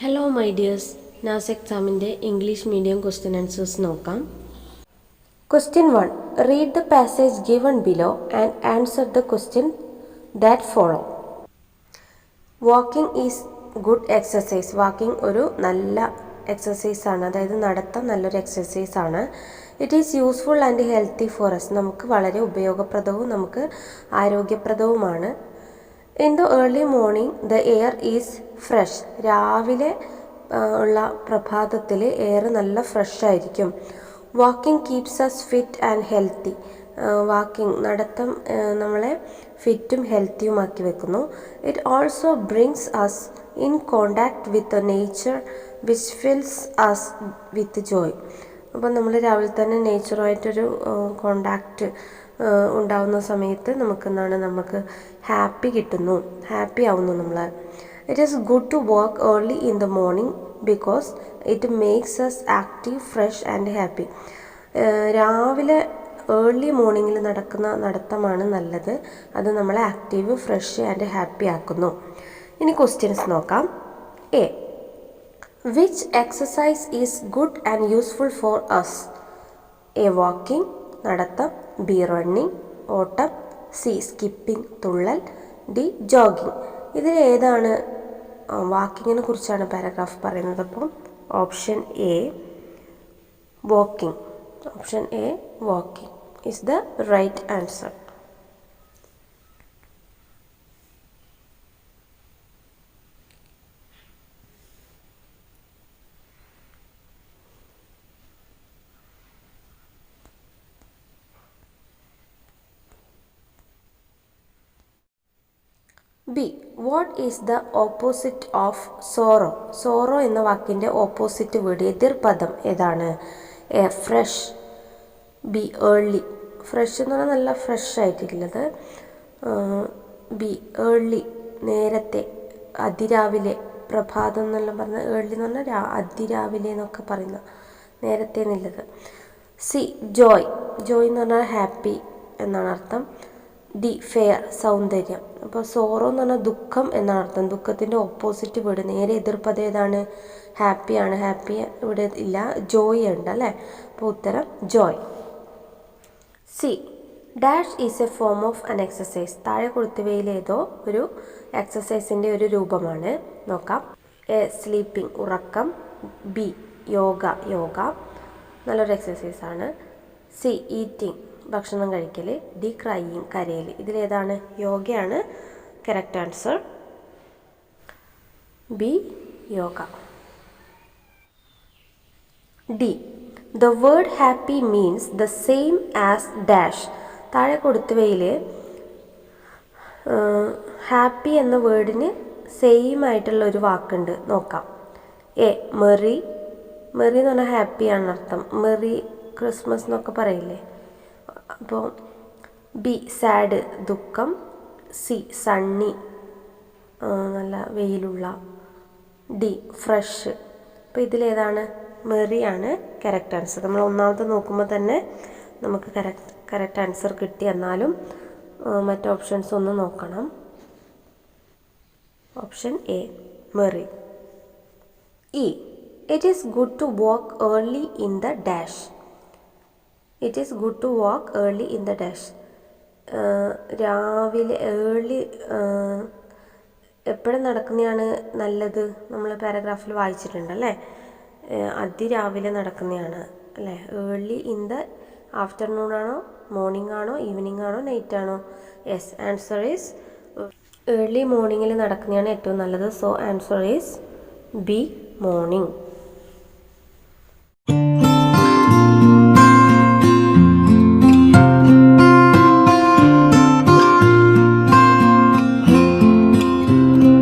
Hello my dears NAS എക്സാമിന്റെ English medium question answers നോക്കാം. Question one read the passage given below and answer the question that follow walking is good exercise walking ഒരു നല്ല exercise ആണ്. അതായത് നടത്തം നല്ലൊരു exercise ആണ്. It is useful and healthy for us നമുക്ക് വളരെ ഉപയോഗപ്രദവും നമുക്ക് ആരോഗ്യപ്രദവുമാണ്. In the early morning the air is fresh രാവിലെ ഉള്ള പ്രഭാതത്തിൽ എയർ നല്ല ഫ്രഷ് ആയിരിക്കും. Walking keeps us fit and healthy walking നടത്തം നമ്മളെ ഫിറ്റും ഹെൽത്തിയുമാക്കി വെക്കുന്നു. It also brings us in contact with nature which fills us with joy അപ്പോൾ നമ്മൾ രാവിലെ തന്നെ നേച്ചറുമായിട്ടൊരു കോണ്ടാക്റ്റ് ഉണ്ടാവുന്ന സമയത്ത് നമുക്ക് എന്താണ് നമുക്ക് ഹാപ്പി കിട്ടുന്നു. ഹാപ്പി ആവുന്നു നമ്മൾ it is good to work early in the morning because it makes us active fresh and happy രാവിലെ ഏർലി മോർണിംഗിൽ നടക്കുന്ന നടത്തമാണ് നല്ലത്. അത് നമ്മളെ ആക്റ്റീവ് ഫ്രഷ് ആൻഡ് ഹാപ്പി ആക്കുന്നു. ഇനി ക്വസ്റ്റ്യൻസ് നോക്കാം. A which exercise is good and useful for us A walking നടത്തം. ബി റണ്ണിങ് ഓട്ടം സി സ്കിപ്പിംഗ് തുള്ളൽ ഡി ജോഗിങ്. ഇതിൽ ഏതാണ്? വാക്കിങ്ങിനെ കുറിച്ചാണ് പാരഗ്രാഫ് പറയുന്നത്. അപ്പോൾ option A walking option A walking is the right answer B what is the opposite of sorrow sorrow എന്ന വാക്കിന്റെ ഓപ്പോസിറ്റ് വേർഡ് എതിർപദം ഏതാണ്? A fresh B early fresh എന്ന് പറഞ്ഞാൽ നല്ല ഫ്രഷ് ആയിട്ടുള്ളത് ബി ഏർലി നേരത്തെ അതിരാവിലെ പ്രഭാതം എന്നെല്ലാം പറഞ്ഞ ഏർലി എന്ന് പറഞ്ഞാൽ അതിരാവിലെ എന്നൊക്കെ പറയുന്ന നേരത്തെ എന്നുള്ളത്. സി ജോയ് ജോയ് എന്ന് പറഞ്ഞാൽ ഹാപ്പി എന്നാണ് അർത്ഥം. ഡി ഫെയർ സൗന്ദര്യം. അപ്പോൾ സോറോ എന്ന് പറഞ്ഞാൽ ദുഃഖം എന്നാണ് അർത്ഥം. ദുഃഖത്തിന്റെ ഓപ്പോസിറ്റ് വേർഡ് നേരെ എതിർപ്പത് ഏതാണ്? ഹാപ്പിയാണ് ഹാപ്പി ഇവിടെ ഇല്ല. ജോയ് ഉണ്ട് അല്ലേ? അപ്പോൾ ഉത്തരം joy C dash is a form of an exercise താഴെ കൊടുത്തവയിലേതോ ഒരു എക്സസൈസിന്റെ ഒരു രൂപമാണ്. നോക്കാം. എ സ്ലീപ്പിംഗ് ഉറക്കം. ബി യോഗ. യോഗ. നല്ലൊരു എക്സസൈസ് ആണ്. സി ഈറ്റിംഗ് ഭക്ഷണം കഴിക്കൽ ഡി ക്രൈയിങ് കരയൽ ഇതിലേതാണ് യോഗയാണ് correct answer B yoga D the word happy means the same as dash താഴെ കൊടുത്തവയിൽ ഹാപ്പി എന്ന വേർഡിന് സെയിം ആയിട്ടുള്ള ഒരു വാക്കുണ്ട്. നോക്കാം. എ മെറി മെറി എന്ന് പറഞ്ഞാൽ ഹാപ്പിയാണ് അർത്ഥം മെറി ക്രിസ്മസ് എന്നൊക്കെ പറയില്ലേ? അപ്പോൾ ബി സാഡ് ദുഃഖം. സി സണ്ണി നല്ല വെയിലുള്ള. D fresh. അപ്പോൾ ഇതിലേതാണ് മെറിയാണ് കറക്റ്റ് ആൻസർ. നമ്മൾ ഒന്നാമത്തെ നോക്കുമ്പോൾ തന്നെ നമുക്ക് കറക്റ്റ് ആൻസർ കിട്ടി. എന്നാലും മറ്റ് ഓപ്ഷൻസ് ഒന്ന് നോക്കണം. Option A merry. E it is good to walk early in the dash. It is good to walk early in the dash രാവിലെ ഏർലി എപ്പോഴും നടക്കുന്നതാണ് നല്ലത്. നമ്മൾ പാരഗ്രാഫിൽ വായിച്ചിട്ടുണ്ട് അല്ലേ അതിരാവിലെ നടക്കുന്നതാണ് അല്ലേ? ഏർലി ഇൻ ദ ആഫ്റ്റർനൂൺ ആണോ മോർണിംഗ് ആണോ ഈവനിങ് ആണോ നൈറ്റ് ആണോ? യെസ് ആൻസർ ഈസ് ഏർലി മോർണിംഗിൽ നടക്കുന്നതാണ് ഏറ്റവും നല്ലത്. So answer is B morning